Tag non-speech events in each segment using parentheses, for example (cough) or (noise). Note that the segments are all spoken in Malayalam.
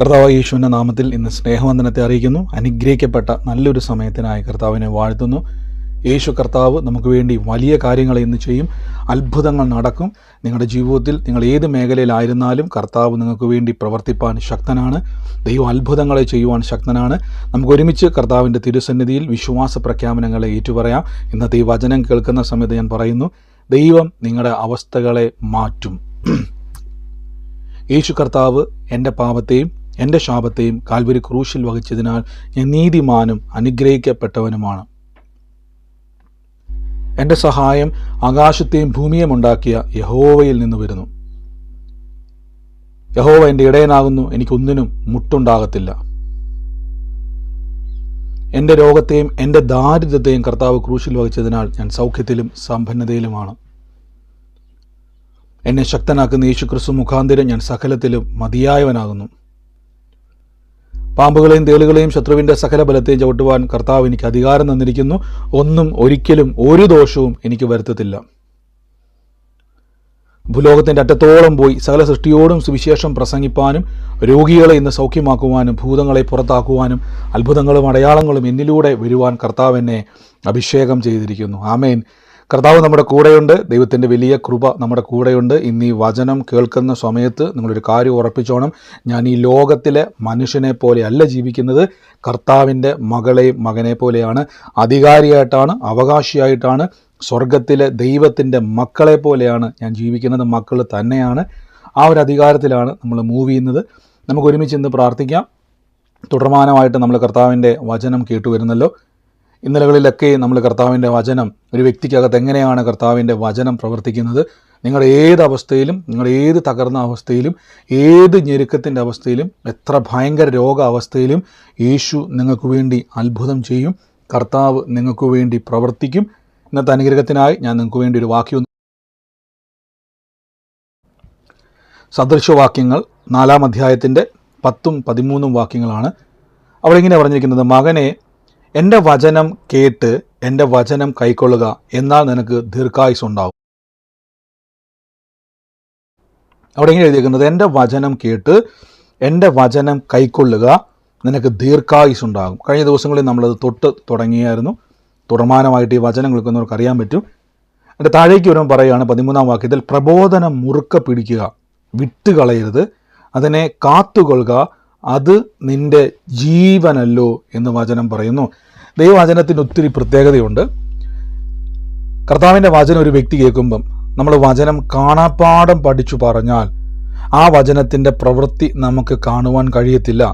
കർത്താവ് യേശുവിന്റെ നാമത്തിൽ ഇന്ന് സ്നേഹവന്ദനത്തെ അറിയിക്കുന്നു. അനുഗ്രഹിക്കപ്പെട്ട നല്ലൊരു സമയത്തിനായി കർത്താവിനെ വാഴ്ത്തുന്നു. യേശു കർത്താവ് നമുക്ക് വേണ്ടി വലിയ കാര്യങ്ങൾ ഇന്ന് ചെയ്യും. അത്ഭുതങ്ങൾ നടക്കും. നിങ്ങളുടെ ജീവിതത്തിൽ നിങ്ങൾ ഏത് മേഖലയിലായിരുന്നാലും കർത്താവ് നിങ്ങൾക്ക് വേണ്ടി പ്രവർത്തിപ്പാൻ ശക്തനാണ്. ദൈവം അത്ഭുതങ്ങളെ ചെയ്യുവാൻ ശക്തനാണ്. നമുക്ക് ഒരുമിച്ച് കർത്താവിന്റെ തിരുസന്നിധിയിൽ വിശ്വാസ പ്രഖ്യാപനങ്ങളെ ഏറ്റുപറയാം. ഇന്നത്തെ ഈ വചനം കേൾക്കുന്ന സമയത്ത് ഞാൻ പറയുന്നു ദൈവം നിങ്ങളുടെ അവസ്ഥകളെ മാറ്റും. (clears throat) യേശു കർത്താവ് എന്റെ പാപത്തെയും എന്റെ ശാപത്തെയും കാൽവരി ക്രൂശിൽ വഹിച്ചതിനാൽ ഞാൻ നീതിമാനും അനുഗ്രഹിക്കപ്പെട്ടവനുമാണ്. എന്റെ സഹായം ആകാശത്തെയും ഭൂമിയും ഉണ്ടാക്കിയ യഹോവയിൽ നിന്ന് വരുന്നു. യഹോവ എന്റെ ഇടയനാകുന്നു എനിക്കൊന്നിനും മുട്ടുണ്ടാകത്തില്ല. എന്റെ രോഗത്തെയും എന്റെ ദാരിദ്ര്യത്തെയും കർത്താവ് ക്രൂശിൽ വഹിച്ചതിനാൽ ഞാൻ സൗഖ്യത്തിലും സമ്പന്നതയിലുമാണ്. എന്നെ ശക്തനാക്കുന്ന യേശുക്രിസ്തു മുഖാന്തിരം ഞാൻ സകലത്തിലും മതിയായവനാകുന്നു. പാമ്പുകളെയും തേളുകളെയും ശത്രുവിന്റെ സകല ബലത്തെയും ചവിട്ടുവാൻ കർത്താവ് എനിക്ക് അധികാരം തന്നിരിക്കുന്നു. ഒന്നും ഒരിക്കലും ഒരു ദോഷവും എനിക്ക് വരുത്തത്തില്ല. ഭൂലോകത്തിന്റെ അറ്റത്തോളം പോയി സകല സൃഷ്ടിയോടും സുവിശേഷം പ്രസംഗിപ്പാനും രോഗികളെ ഇന്ന് സൗഖ്യമാക്കുവാനും ഭൂതങ്ങളെ പുറത്താക്കുവാനും അത്ഭുതങ്ങളും അടയാളങ്ങളും എന്നിലൂടെ വരുവാൻ കർത്താവ് എന്നെ അഭിഷേകം ചെയ്തിരിക്കുന്നു. ആമേൻ. കർത്താവ് നമ്മുടെ കൂടെയുണ്ട്. ദൈവത്തിന്റെ വലിയ കൃപ നമ്മുടെ കൂടെയുണ്ട്. ഇന്ന് ഈ വചനം കേൾക്കുന്ന സമയത്ത് നിങ്ങളൊരു കാര്യം ഉറപ്പിച്ചോണം. ഞാൻ ഈ ലോകത്തിലെ മനുഷ്യനെ പോലെ അല്ല ജീവിക്കുന്നത്. കർത്താവിന്റെ മകളെയും മകനെ പോലെയാണ്. അധികാരിയായിട്ടാണ് അവകാശിയായിട്ടാണ് സ്വർഗത്തിലെ ദൈവത്തിന്റെ മക്കളെ പോലെയാണ് ഞാൻ ജീവിക്കുന്നത്. മക്കൾ തന്നെയാണ്. ആ ഒരു അധികാരത്തിലാണ് നമ്മൾ മൂവ് ചെയ്യുന്നത്. നമുക്ക് ഒരുമിച്ച് ഇന്ന് പ്രാർത്ഥിക്കാം. തുടർമാനമായിട്ട് നമ്മൾ കർത്താവിന്റെ വചനം കേട്ടുവരുന്നല്ലോ. ഇന്നലകളിലൊക്കെ നമ്മൾ കർത്താവിന്റെ വചനം ഒരു വ്യക്തിക്കകത്ത് എങ്ങനെയാണ് കർത്താവിന്റെ വചനം പ്രവർത്തിക്കുന്നത് നിങ്ങളുടെ ഏത് അവസ്ഥയിലും നിങ്ങളുടെ ഏത് തകർന്ന അവസ്ഥയിലും ഏത് ഞെരുക്കത്തിന്റെ അവസ്ഥയിലും എത്ര ഭയങ്കര രോഗാവസ്ഥയിലും യേശു നിങ്ങൾക്ക് വേണ്ടി അത്ഭുതം ചെയ്യും കർത്താവ് നിങ്ങൾക്ക് വേണ്ടി പ്രവർത്തിക്കും. ഇന്നത്തെ അനുഗ്രഹത്തിനായി ഞാൻ നിങ്ങൾക്ക് വേണ്ടി ഒരു വാക്യം സദൃശവാക്യങ്ങൾ നാലാം അധ്യായത്തിന്റെ പത്തും പതിമൂന്നും വാക്യങ്ങളാണ്. അവിടെ ഇങ്ങനെ പറഞ്ഞിരിക്കുന്നത് മകനെ എന്റെ വചനം കേട്ട് എന്റെ വചനം കൈക്കൊള്ളുക എന്നാൽ നിനക്ക് ദീർഘായുസ് ഉണ്ടാവും. അവിടെ ഇങ്ങനെ എഴുതിയിരിക്കുന്നത് എന്റെ വചനം കേട്ട് എന്റെ വചനം കൈക്കൊള്ളുക നിനക്ക് ദീർഘായുസ് ഉണ്ടാകും. കഴിഞ്ഞ ദിവസങ്ങളിൽ നമ്മളത് തൊട്ട് തുടങ്ങിയായിരുന്നു. തുടർമാനമായിട്ട് ഈ വചനങ്ങൾക്ക് നമുക്ക് അറിയാൻ പറ്റും. എന്റെ താഴേക്ക് വരുമ്പോൾ പറയുകയാണ് പതിമൂന്നാം വാക്യത്തിൽ പ്രബോധനം മുറുക്ക പിടിക്കുക വിട്ടുകളയരുത്. അതിനെ കാത്തുകൊള്ളുക അത് നിന്റെ ജീവനല്ലോ എന്ന് വചനം പറയുന്നു. ദൈവവചനത്തിന് ഒത്തിരി പ്രത്യേകതയുണ്ട്. കർത്താവിന്റെ വചനം ഒരു വ്യക്തി കേൾക്കുമ്പം നമ്മൾ വചനം കാണാപ്പാടം പഠിച്ചു പറഞ്ഞാൽ ആ വചനത്തിന്റെ പ്രവൃത്തി നമുക്ക് കാണുവാൻ കഴിയത്തില്ല.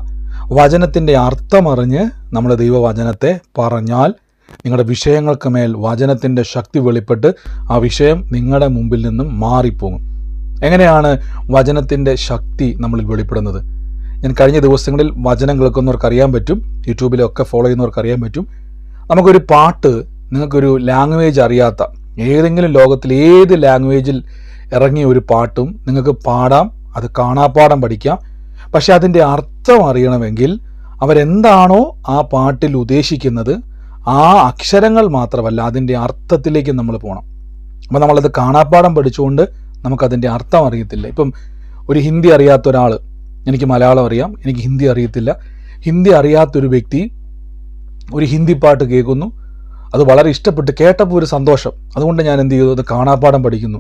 വചനത്തിന്റെ അർത്ഥമറിഞ്ഞ് നമ്മൾ ദൈവവചനത്തെ പറഞ്ഞാൽ നിങ്ങളുടെ വിഷയങ്ങൾക്ക് മേൽ വചനത്തിന്റെ ശക്തി വെളിപ്പെട്ട് ആ വിഷയം നിങ്ങളുടെ മുമ്പിൽ നിന്നും മാറിപ്പോകും. എങ്ങനെയാണ് വചനത്തിന്റെ ശക്തി നമ്മളിൽ വെളിപ്പെടുന്നത്? ഞാൻ കഴിഞ്ഞ ദിവസങ്ങളിൽ വചനം കേൾക്കുന്നവർക്ക് അറിയാൻ പറ്റും. യൂട്യൂബിലൊക്കെ ഫോളോ ചെയ്യുന്നവർക്ക് അറിയാൻ പറ്റും. നമുക്കൊരു പാട്ട് നിങ്ങൾക്കൊരു ലാംഗ്വേജ് അറിയാത്ത ഏതെങ്കിലും ലോകത്തിൽ ഏത് ലാംഗ്വേജിൽ ഇറങ്ങിയ ഒരു പാട്ടും നിങ്ങൾക്ക് പാടാം അത് കാണാപ്പാടം പഠിക്കാം. പക്ഷെ അതിന്റെ അർത്ഥം അറിയണമെങ്കിൽ അവരെന്താണോ ആ പാട്ടിൽ ഉദ്ദേശിക്കുന്നത് ആ അക്ഷരങ്ങൾ മാത്രമല്ല അതിന്റെ അർത്ഥത്തിലേക്ക് നമ്മൾ പോകണം അപ്പം നമ്മളത് കാണാപ്പാടം പഠിച്ചുകൊണ്ട് നമുക്കതിന്റെ അർത്ഥം അറിയത്തില്ല. ഇപ്പം ഒരു ഹിന്ദി അറിയാത്ത ഒരാൾ എനിക്ക് മലയാളം അറിയാം എനിക്ക് ഹിന്ദി അറിയത്തില്ല. ഹിന്ദി അറിയാത്തൊരു വ്യക്തി ഒരു ഹിന്ദി പാട്ട് കേൾക്കുന്നു. അത് വളരെ ഇഷ്ടപ്പെട്ട് കേട്ടപ്പോൾ ഒരു സന്തോഷം. അതുകൊണ്ട് ഞാൻ എന്ത് ചെയ്തു? അത് കാണാപ്പാടം പഠിക്കുന്നു.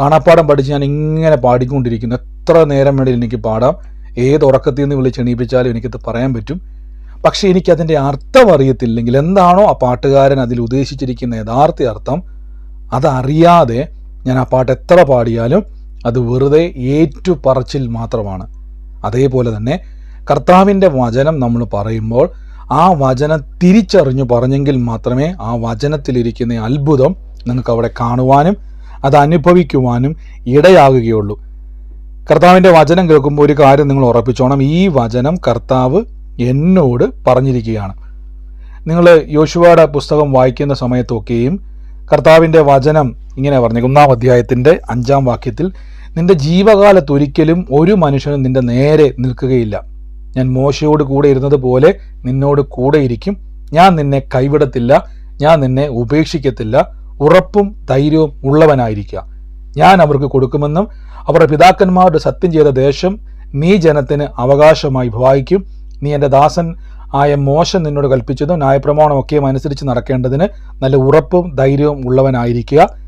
കാണാപ്പാടം പഠിച്ച് ഞാൻ ഇങ്ങനെ പാടിക്കൊണ്ടിരിക്കുന്നു. എത്ര നേരം വേണമെങ്കിലും എനിക്ക് പാടാം. ഏത് ഉറക്കത്തിൽ നിന്ന് വിളിച്ച് എണീപ്പിച്ചാലും എനിക്കത് പറയാൻ പറ്റും. പക്ഷേ എനിക്കതിന്റെ അർത്ഥം അറിയത്തില്ലെങ്കിൽ എന്താണോ ആ പാട്ടുകാരൻ അതിൽ ഉദ്ദേശിച്ചിരിക്കുന്ന യഥാർത്ഥ അർത്ഥം. അതറിയാതെ ഞാൻ ആ പാട്ട് എത്ര പാടിയാലും അത് വെറുതെ ഏറ്റുപറച്ചിൽ മാത്രമാണ്. അതേപോലെ തന്നെ കർത്താവിന്റെ വചനം നമ്മൾ പറയുമ്പോൾ ആ വചനം തിരിച്ചറിഞ്ഞു പറഞ്ഞെങ്കിൽ മാത്രമേ ആ വചനത്തിലിരിക്കുന്ന അത്ഭുതം നിങ്ങൾക്ക് അവിടെ കാണുവാനും അത് അനുഭവിക്കുവാനും ഇടയാകുകയുള്ളൂ. കർത്താവിന്റെ വചനം കേൾക്കുമ്പോൾ ഒരു കാര്യം നിങ്ങൾ ഉറപ്പിച്ചോണം. ഈ വചനം കർത്താവ് എന്നോട് പറഞ്ഞിരിക്കുകയാണ്. നിങ്ങൾ യോശുവയുടെ പുസ്തകം വായിക്കുന്ന സമയത്തൊക്കെയും കർത്താവിന്റെ വചനം ഇങ്ങനെ പറഞ്ഞു ഒന്നാം അധ്യായത്തിന്റെ അഞ്ചാം വാക്യത്തിൽ നിന്റെ ജീവകാലത്ത് ഒരിക്കലും ഒരു മനുഷ്യനും നിന്റെ നേരെ നിൽക്കുകയില്ല. ഞാൻ മോശയോട് കൂടെ ഇരുന്നത് പോലെ നിന്നോട് കൂടെ ഇരിക്കും. ഞാൻ നിന്നെ കൈവിടത്തില്ല. ഞാൻ നിന്നെ ഉപേക്ഷിക്കത്തില്ല. ഉറപ്പും ധൈര്യവും ഉള്ളവനായിരിക്കുക. ഞാൻ അവർക്ക് കൊടുക്കുമെന്നും അവരുടെ പിതാക്കന്മാരുടെ സത്യം ചെയ്ത ദേശം നീ ജനത്തിന് അവകാശമായി ഭവായിക്കും നീ എന്റെ ദാസൻ ആയ മോശം നിന്നോട് കൽപ്പിച്ചതും ന്യായപ്രമാണമൊക്കെയും അനുസരിച്ച് നടക്കേണ്ടതിന് നല്ല ഉറപ്പും ധൈര്യവും ഉള്ളവനായിരിക്കുക.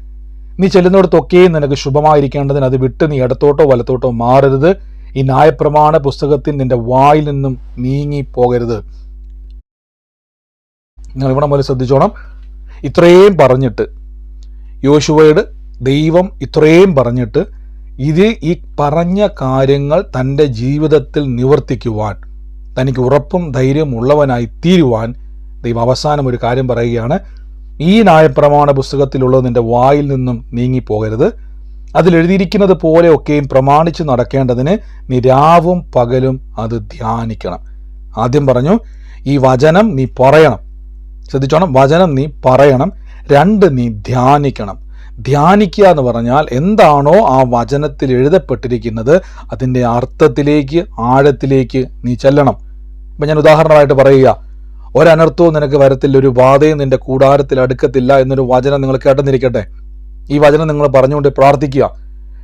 നീ ചെല്ലുന്നിടത്തൊക്കെയും നിനക്ക് ശുഭമായിരിക്കേണ്ടതിന് അത് വിട്ട് നീ ഇടത്തോട്ടോ വലത്തോട്ടോ മാറരുത്. ഈ ന്യായപ്രമാണ പുസ്തകത്തിൽ നിന്റെ വായിൽ നിന്നും നീങ്ങി പോകരുത്. നിങ്ങൾ ഇവിടെ മുതൽ ശ്രദ്ധിച്ചോണം. ഇത്രയും പറഞ്ഞിട്ട് യോശുവയുടെ ദൈവം ഇത്രയും പറഞ്ഞിട്ട് ഇത് ഈ പറഞ്ഞ കാര്യങ്ങൾ തന്റെ ജീവിതത്തിൽ നിവർത്തിക്കുവാൻ തനിക്ക് ഉറപ്പും ധൈര്യവും ഉള്ളവനായി തീരുവാൻ ദൈവം അവസാനം ഒരു കാര്യം പറയുകയാണ്. ഈ ന്യായപ്രമാണ പുസ്തകത്തിലുള്ളത് നിന്റെ വായിൽ നിന്നും നീങ്ങിപ്പോകരുത്. അതിലെഴുതിയിരിക്കുന്നത് പോലെയൊക്കെയും പ്രമാണിച്ച് നടക്കേണ്ടതിന് നീ രാവും പകലും അത് ധ്യാനിക്കണം. ആദ്യം പറഞ്ഞു ഈ വചനം നീ പറയണം. ശ്രദ്ധിച്ചോണം വചനം നീ പറയണം രണ്ട് നീ ധ്യാനിക്കണം. ധ്യാനിക്കുക എന്ന് പറഞ്ഞാൽ എന്താണോ ആ വചനത്തിൽ എഴുതപ്പെട്ടിരിക്കുന്നത് അതിന്റെ അർത്ഥത്തിലേക്ക് ആഴത്തിലേക്ക് നീ ചെല്ലണം. ഇപ്പം ഞാൻ ഉദാഹരണമായിട്ട് പറയുക ഒരനർത്ഥവും നിനക്ക് വരത്തില്ല ഒരു ബാധയും നിന്റെ കൂടാരത്തിൽ അടുക്കത്തില്ല എന്നൊരു വചനം നിങ്ങൾ കേട്ടെന്നിരിക്കട്ടെ. ഈ വചനം നിങ്ങൾ പറഞ്ഞുകൊണ്ട് പ്രാർത്ഥിക്കുക.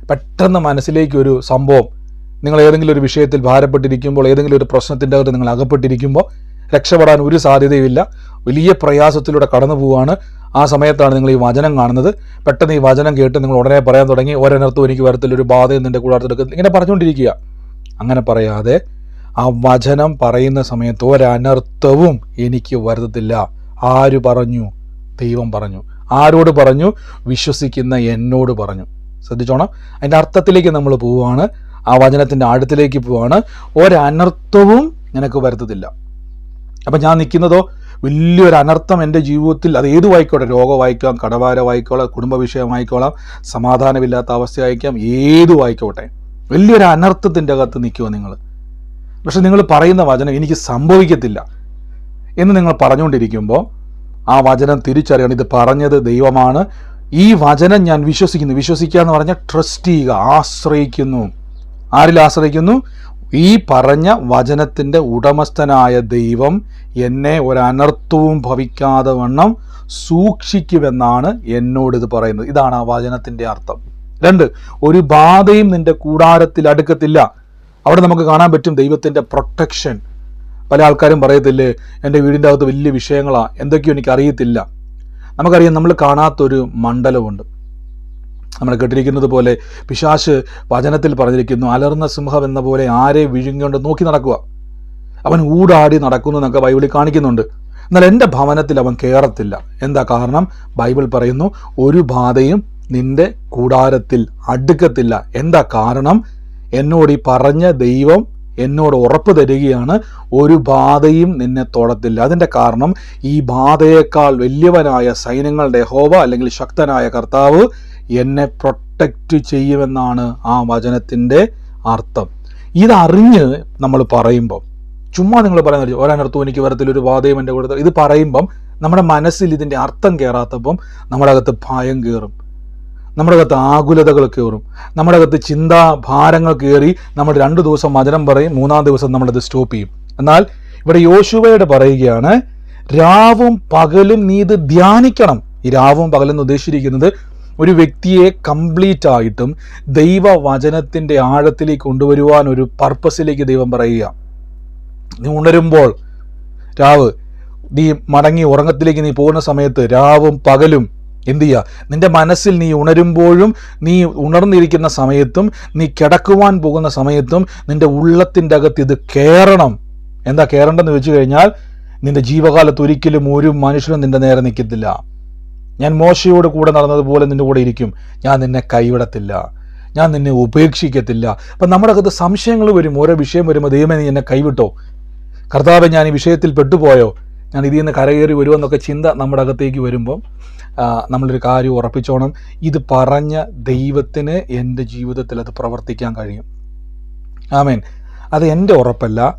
പെട്ടെന്ന് മനസ്സിലേക്ക് ഒരു സംഭവം നിങ്ങൾ ഏതെങ്കിലും ഒരു വിഷയത്തിൽ ഭാരപ്പെട്ടിരിക്കുമ്പോൾ ഏതെങ്കിലും ഒരു പ്രശ്നത്തിന്റെ അകത്ത് നിങ്ങൾ അകപ്പെട്ടിരിക്കുമ്പോൾ രക്ഷപ്പെടാൻ ഒരു സാധ്യതയുമില്ല. വലിയ പ്രയാസത്തിലൂടെ കടന്നു പോവുകയാണ്. ആ സമയത്താണ് നിങ്ങൾ ഈ വചനം കാണുന്നത്. പെട്ടെന്ന് ഈ വചനം കേട്ട് നിങ്ങൾ ഉടനെ പറയാൻ തുടങ്ങി ഒരനർത്ഥവും എനിക്ക് വരത്തില്ല ഒരു നിന്റെ കൂടാരത്തിൽ ഇങ്ങനെ പറഞ്ഞുകൊണ്ടിരിക്കുക. അങ്ങനെ പറയാതെ ആ വചനം പറയുന്ന സമയത്ത് ഒരനർത്ഥവും എനിക്ക് വരുത്തത്തില്ല. ആര് പറഞ്ഞു? ദൈവം പറഞ്ഞു. ആരോട് പറഞ്ഞു? വിശ്വസിക്കുന്ന എന്നോട് പറഞ്ഞു. ശ്രദ്ധിച്ചോണം. അതിന്റെ അർത്ഥത്തിലേക്ക് നമ്മൾ പോവുകയാണ്. ആ വചനത്തിന്റെ ആഴത്തിലേക്ക് പോവുകയാണ്. ഒരനർത്ഥവും നിനക്ക് വരുത്തത്തില്ല. അപ്പം ഞാൻ നിൽക്കുന്നതോ? വലിയൊരു അനർത്ഥം എന്റെ ജീവിതത്തിൽ അത് ഏതു വായിക്കോട്ടെ? രോഗം വായിക്കാം കടവാര വായിക്കോളാം കുടുംബ വിഷയമായിക്കോളാം സമാധാനമില്ലാത്ത അവസ്ഥ ആയിക്കാം ഏതു വായിക്കോട്ടെ? വലിയൊരു അനർത്ഥത്തിന്റെ അകത്ത് നിൽക്കുമോ നിങ്ങൾ. പക്ഷെ നിങ്ങൾ പറയുന്ന വചനം എനിക്ക് സംഭവിക്കത്തില്ല എന്ന് നിങ്ങൾ പറഞ്ഞുകൊണ്ടിരിക്കുമ്പോൾ ആ വചനം തിരിച്ചറിയണം. ഇത് പറഞ്ഞത് ദൈവമാണ്. ഈ വചനം ഞാൻ വിശ്വസിക്കുന്നു. വിശ്വസിക്കുക എന്ന് പറഞ്ഞാൽ ട്രസ്റ്റ് ചെയ്യുക ആശ്രയിക്കുന്നു. ആരിൽ ആശ്രയിക്കുന്നു? ഈ പറഞ്ഞ വചനത്തിന്റെ ഉടമസ്ഥനായ ദൈവം എന്നെ ഒരനർത്ഥവും ഭവിക്കാതെ വണ്ണം സൂക്ഷിക്കുമെന്നാണ് എന്നോട് ഇത് പറയുന്നത്. ഇതാണ് ആ വചനത്തിന്റെ അർത്ഥം. രണ്ട് ഒരു ബാധയും നിന്റെ കൂടാരത്തിൽ അടുക്കത്തില്ല. അവിടെ നമുക്ക് കാണാൻ പറ്റും ദൈവത്തിന്റെ പ്രൊട്ടക്ഷൻ പല ആൾക്കാരും പറയത്തില്ലേ എന്റെ വീടിന്റെ അകത്ത് വലിയ വിഷയങ്ങളാണ് എന്തൊക്കെയോ എനിക്ക് അറിയത്തില്ല നമുക്കറിയാം നമ്മൾ കാണാത്തൊരു മണ്ഡലമുണ്ട്. നമ്മൾ കേട്ടിരിക്കുന്നത് പോലെ പിശാശ് വചനത്തിൽ പറഞ്ഞിരിക്കുന്നു അലർന്ന സിംഹം എന്ന പോലെ ആരെ വിഴുങ്ങിക്കൊണ്ട് നോക്കി നടക്കുക. അവൻ ഊടാടി നടക്കുന്നു എന്നൊക്കെ ബൈബിളിൽ കാണിക്കുന്നുണ്ട്. എന്നാൽ എന്റെ ഭവനത്തിൽ അവൻ കയറത്തില്ല എന്താ കാരണം? ബൈബിൾ പറയുന്നു ഒരു ബാധയും നിന്റെ കൂടാരത്തിൽ അടുക്കത്തില്ല. എന്താ കാരണം? എന്നോട് ഈ പറഞ്ഞ ദൈവം എന്നോട് ഉറപ്പ് തരികയാണ്. ഒരു ബാധയും നിന്നെ തൊടത്തില്ല. അതിന്റെ കാരണം ഈ ബാധയേക്കാൾ വലിയവനായ സൈന്യങ്ങളുടെ ഹോവ അല്ലെങ്കിൽ ശക്തനായ കർത്താവ് എന്നെ പ്രൊട്ടക്റ്റ് ചെയ്യുമെന്നാണ് ആ വചനത്തിന്റെ അർത്ഥം. ഇതറിഞ്ഞ് നമ്മൾ പറയുമ്പം ചുമ്മാ നിങ്ങൾ പറയുന്നത് ഒരാനർത്ഥവും എനിക്ക് വരത്തിൽ ഒരു ബാധയും എന്റെ കൂടെ ഇത് പറയുമ്പം നമ്മുടെ മനസ്സിൽ ഇതിന്റെ അർത്ഥം കയറാത്തപ്പം നമ്മുടെ അകത്ത് ഭയം കയറും നമ്മുടെ അകത്ത് ആകുലതകൾ കയറും നമ്മുടെ അകത്ത് ചിന്താ ഭാരങ്ങൾ കയറി നമ്മൾ രണ്ട് ദിവസം വചനം പറയും മൂന്നാം ദിവസം നമ്മളത് സ്റ്റോപ്പ് ചെയ്യും. എന്നാൽ ഇവിടെ യോശുവയുടെ പറയുകയാണ് രാവും പകലും നീ ഇത് ധ്യാനിക്കണം. ഈ രാവും പകലും എന്ന് ഉദ്ദേശിച്ചിരിക്കുന്നത് ഒരു വ്യക്തിയെ കംപ്ലീറ്റ് ആയിട്ടും ദൈവവചനത്തിന്റെ ആഴത്തിലേക്ക് കൊണ്ടുവരുവാൻ ഒരു പർപ്പസിലേക്ക് ദൈവം പറയുക. നീ ഉണരുമ്പോൾ രാവ് നീ മടങ്ങി ഉറങ്ങത്തിലേക്ക് നീ പോകുന്ന സമയത്ത് രാവും പകലും എന്ത് ചെയ്യുക നിന്റെ മനസ്സിൽ നീ ഉണരുമ്പോഴും നീ ഉണർന്നിരിക്കുന്ന സമയത്തും നീ കിടക്കുവാൻ പോകുന്ന സമയത്തും നിന്റെ ഉള്ളത്തിന്റെ അകത്ത് ഇത് കയറണം എന്താ കയറേണ്ടെന്ന് വെച്ച് കഴിഞ്ഞാൽ നിന്റെ ജീവകാലത്ത് ഒരിക്കലും ഒരു മനുഷ്യനും നിന്റെ നേരെ നിൽക്കത്തില്ല. ഞാൻ മോശയോട് കൂടെ നടന്നതുപോലെ നിന്റെ കൂടെ ഇരിക്കും. ഞാൻ നിന്നെ കൈവിടത്തില്ല. ഞാൻ നിന്നെ ഉപേക്ഷിക്കത്തില്ല. അപ്പം നമ്മുടെ അകത്ത് സംശയങ്ങൾ വരും ഓരോ വിഷയം വരുമ്പോൾ ദൈവമേ നീ എന്നെ കൈവിട്ടോ? കർത്താവ് ഞാൻ ഈ വിഷയത്തിൽ പെട്ടുപോയോ? ഞാൻ ഇതിൽ നിന്ന് കരകയറി വരുമെന്നൊക്കെ ചിന്ത നമ്മുടെ അകത്തേക്ക് വരുമ്പം നമ്മളൊരു കാര്യം ഉറപ്പിച്ചോണം. ഇത് പറഞ്ഞ ദൈവത്തിന് എന്റെ ജീവിതത്തിൽ അത് പ്രവർത്തിക്കാൻ കഴിയും. ആമേൻ. അത് എന്റെ ഉറപ്പല്ല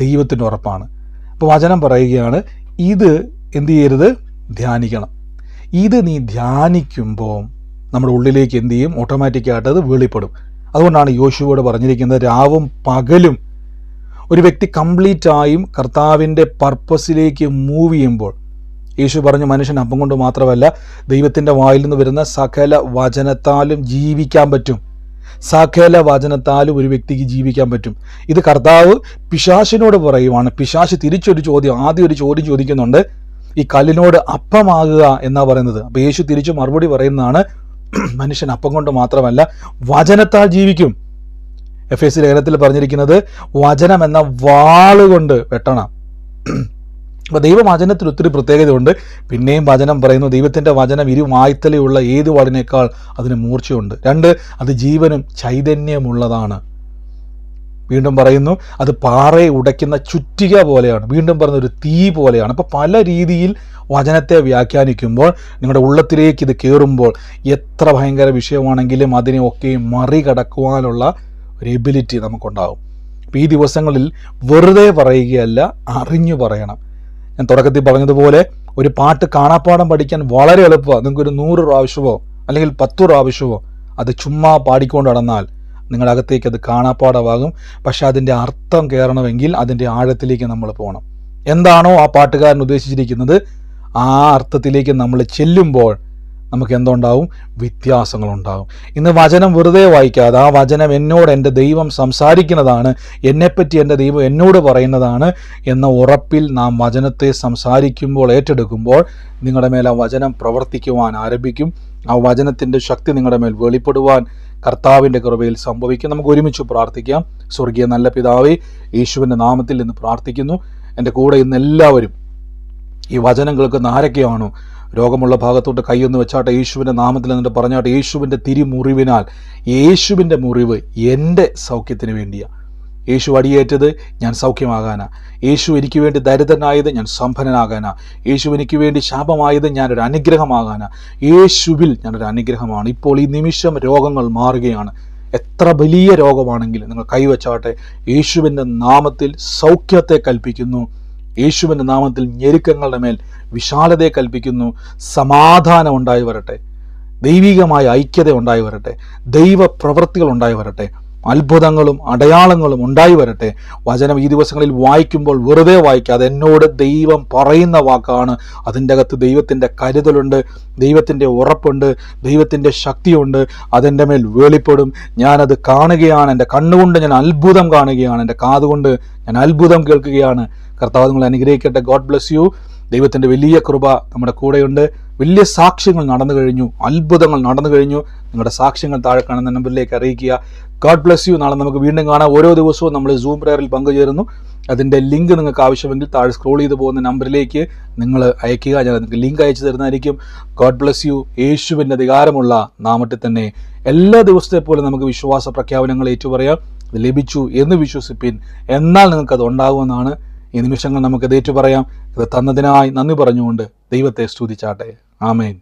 ദൈവത്തിന്റെ ഉറപ്പാണ്. അപ്പോൾ വചനം പറയുകയാണ് ഇത് എന്തു ചെയ്യരുത്? ധ്യാനിക്കണം. ഇത് നീ ധ്യാനിക്കുമ്പോൾ നമ്മുടെ ഉള്ളിലേക്ക് എന്ത് ചെയ്യും? ഓട്ടോമാറ്റിക്കായിട്ട് അത് വെളിപ്പെടും. അതുകൊണ്ടാണ് യോശുവോട് പറഞ്ഞിരിക്കുന്നത് രാവും പകലും ഒരു വ്യക്തി കംപ്ലീറ്റ് ആയും കർത്താവിന്റെ പർപ്പസിലേക്ക് മൂവ് ചെയ്യുമ്പോൾ യേശു പറഞ്ഞു മനുഷ്യൻ അപ്പം കൊണ്ട് മാത്രമല്ല ദൈവത്തിന്റെ വായിൽ നിന്ന് വരുന്ന സകല വചനത്താലും ജീവിക്കാൻ പറ്റും. സകല വചനത്താലും ഒരു വ്യക്തിക്ക് ജീവിക്കാൻ പറ്റും. ഇത് കർത്താവ് പിശാശിനോട് പറയുവാണ്. പിശാശ് തിരിച്ചൊരു ചോദ്യം ആദ്യം ഒരു ചോദ്യം ചോദിക്കുന്നുണ്ട്. ഈ കല്ലിനോട് അപ്പമാകുക എന്നാ പറയുന്നത്. അപ്പോൾ യേശു തിരിച്ചു മറുപടി പറയുന്നതാണ് മനുഷ്യൻ അപ്പം കൊണ്ട് മാത്രമല്ല വചനത്താൽ ജീവിക്കും. എഫ് എസ് ലേഖനത്തിൽ പറഞ്ഞിരിക്കുന്നത് വചനം എന്ന വാളുകൊണ്ട് വെട്ടണം. അപ്പൊ ദൈവവചനത്തിൽ ഒത്തിരി പ്രത്യേകതയുണ്ട്. പിന്നെയും വചനം പറയുന്നു ദൈവത്തിന്റെ വചനം ഇരു വായ്ത്തലയുള്ള ഏത് വാടിനേക്കാൾ അതിന് മൂർച്ചയുണ്ട്. രണ്ട് അത് ജീവനും ചൈതന്യമുള്ളതാണ്. വീണ്ടും പറയുന്നു അത് പാറയെ ഉടയ്ക്കുന്ന ചുറ്റിക പോലെയാണ്. വീണ്ടും പറയുന്ന ഒരു തീ പോലെയാണ്. അപ്പോൾ പല രീതിയിൽ വചനത്തെ വ്യാഖ്യാനിക്കുമ്പോൾ നിങ്ങളുടെ ഉള്ളത്തിലേക്ക് ഇത് കയറുമ്പോൾ എത്ര ഭയങ്കര വിഷയമാണെങ്കിലും അതിനെയൊക്കെ മറികടക്കുവാനുള്ള ഒരു എബിലിറ്റി നമുക്കുണ്ടാകും അപ്പോൾ ഈ ദിവസങ്ങളിൽ വെറുതെ പറയുകയല്ല അറിഞ്ഞു പറയണം. ഞാൻ തുടക്കത്തിൽ പറഞ്ഞതുപോലെ ഒരു പാട്ട് കാണാപ്പാടം പഠിക്കാൻ വളരെ എളുപ്പമാണ് നിങ്ങൾക്ക് ഒരു നൂറ് പ്രാവശ്യമോ അല്ലെങ്കിൽ പത്ത് പ്രാവശ്യമോ അത് ചുമ്മാ പാടിക്കൊണ്ട് നടന്നാൽ നിങ്ങളുടെ അത് കാണാപ്പാടമാകും പക്ഷെ അതിന്റെ അർത്ഥം കയറണമെങ്കിൽ അതിന്റെ ആഴത്തിലേക്ക് നമ്മൾ പോകണം. എന്താണോ ആ പാട്ടുകാരൻ ഉദ്ദേശിച്ചിരിക്കുന്നത്? ആ അർത്ഥത്തിലേക്ക് നമ്മൾ ചെല്ലുമ്പോൾ നമുക്ക് എന്തുണ്ടാവും വ്യത്യാസങ്ങളുണ്ടാവും. ഇന്ന് വചനം വെറുതെ വായിക്കാതെ ആ വചനം എന്നോട് എന്റെ ദൈവം സംസാരിക്കുന്നതാണ് എന്നെപ്പറ്റി എന്റെ ദൈവം എന്നോട് പറയുന്നതാണ് എന്ന ഉറപ്പിൽ നാം വചനത്തെ സംസാരിക്കുമ്പോൾ ഏറ്റെടുക്കുമ്പോൾ നിങ്ങളുടെ മേൽ ആ വചനം പ്രവർത്തിക്കുവാൻ ആരംഭിക്കും. ആ വചനത്തിന്റെ ശക്തി നിങ്ങളുടെ മേൽ വെളിപ്പെടുവാൻ കർത്താവിന്റെ കൃപയിൽ സംഭവിക്കും. നമുക്ക് ഒരുമിച്ച് പ്രാർത്ഥിക്കാം. സ്വർഗീയ നല്ല പിതാവേ യേശുവിന്റെ നാമത്തിൽ നിന്ന് പ്രാർത്ഥിക്കുന്നു. എന്റെ കൂടെ ഇന്ന് എല്ലാവരും ഈ വചനം കേൾക്കുന്ന ആരൊക്കെയാണോ രോഗമുള്ള ഭാഗത്തോട്ട് കൈയൊന്ന് വെച്ചാട്ടെ യേശുവിന്റെ നാമത്തിൽ എന്നിട്ട് പറഞ്ഞാട്ടെ യേശുവിന്റെ തിരിമുറിവിനാൽ യേശുവിന്റെ മുറിവ് എന്റെ സൗഖ്യത്തിന് വേണ്ടിയാണ് യേശു അടിയേറ്റത് ഞാൻ സൗഖ്യമാകാനാ. യേശു എനിക്ക് വേണ്ടി ദരിദ്രനായത് ഞാൻ സമ്പന്നനാകാനാ. യേശു എനിക്ക് വേണ്ടി ശാപമായത് ഞാനൊരു അനുഗ്രഹമാകാനാ. യേശുവിൽ ഞാനൊരു അനുഗ്രഹമാണ്. ഇപ്പോൾ ഈ നിമിഷം രോഗങ്ങൾ മാറുകയാണ്. എത്ര വലിയ രോഗമാണെങ്കിലും നിങ്ങൾ കൈവച്ചാട്ടെ യേശുവിന്റെ നാമത്തിൽ സൗഖ്യത്തെ കൽപ്പിക്കുന്നു. യേശുവിന്റെ നാമത്തിൽ ഞെരുക്കങ്ങളുടെ മേൽ വിശാലതയെ കൽപ്പിക്കുന്നു സമാധാനം ഉണ്ടായി വരട്ടെ ദൈവികമായ ഐക്യത ഉണ്ടായി വരട്ടെ ദൈവ പ്രവൃത്തികൾ ഉണ്ടായി വരട്ടെ അത്ഭുതങ്ങളും അടയാളങ്ങളും ഉണ്ടായി വരട്ടെ. വചനം ഈ ദിവസങ്ങളിൽ വായിക്കുമ്പോൾ വെറുതെ വായിക്കാതെ എന്നോട് ദൈവം പറയുന്ന വാക്കാണ്. അതിന്റെ അകത്ത് ദൈവത്തിന്റെ കരുതലുണ്ട് ദൈവത്തിന്റെ ഉറപ്പുണ്ട് ദൈവത്തിന്റെ ശക്തിയുണ്ട്. അതെന്റെ മേൽ വെളിപ്പെടും. ഞാനത് കാണുകയാണ് എന്റെ കണ്ണുകൊണ്ട് ഞാൻ അത്ഭുതം കാണുകയാണ് എന്റെ കാതുകൊണ്ട് ഞാൻ അത്ഭുതം കേൾക്കുകയാണ്. കർത്താവ് നിങ്ങൾ അനുഗ്രഹിക്കട്ടെ. ഗോഡ് ബ്ലെസ് യു ദൈവത്തിന്റെ വലിയ കൃപ നമ്മുടെ കൂടെയുണ്ട്. വലിയ സാക്ഷ്യങ്ങൾ നടന്നു കഴിഞ്ഞു. അത്ഭുതങ്ങൾ നടന്നു കഴിഞ്ഞു. നിങ്ങളുടെ സാക്ഷ്യങ്ങൾ താഴെ കാണുന്ന നമ്പറിലേക്ക് അറിയിക്കുക. ഗോഡ് ബ്ലസ് യു നാളെ നമുക്ക് വീണ്ടും കാണാം. ഓരോ ദിവസവും നമ്മൾ സൂം പ്രയറിൽ പങ്കുചേരുന്നു. അതിന്റെ ലിങ്ക് നിങ്ങൾക്ക് ആവശ്യമെങ്കിൽ താഴെ സ്ക്രോൾ ചെയ്ത് പോകുന്ന നമ്പറിലേക്ക് നിങ്ങൾ അയക്കുക ഞാൻ നിങ്ങൾക്ക് ലിങ്ക് അയച്ചു തരുന്നതായിരിക്കും. ഗോഡ് ബ്ലസ് യു യേശുവിന്റെ അധികാരമുള്ള നാമത്തിൽ തന്നെ എല്ലാ ദിവസത്തെ പോലെ നമുക്ക് വിശ്വാസ പ്രഖ്യാപനങ്ങൾ ഏറ്റുപറയാം. ലഭിച്ചു എന്ന് വിശ്വസിപ്പിൻ. എന്നാൽ നിങ്ങൾക്കത് ഉണ്ടാകുമെന്നാണ് ഈ നിമിഷങ്ങൾ നമുക്ക് ഇത് ഏറ്റുപറയാം. ഇത് തന്നതിനായി നന്ദി പറഞ്ഞുകൊണ്ട് ദൈവത്തെ സ്തുതിച്ചാട്ടെ. ആമേൻ.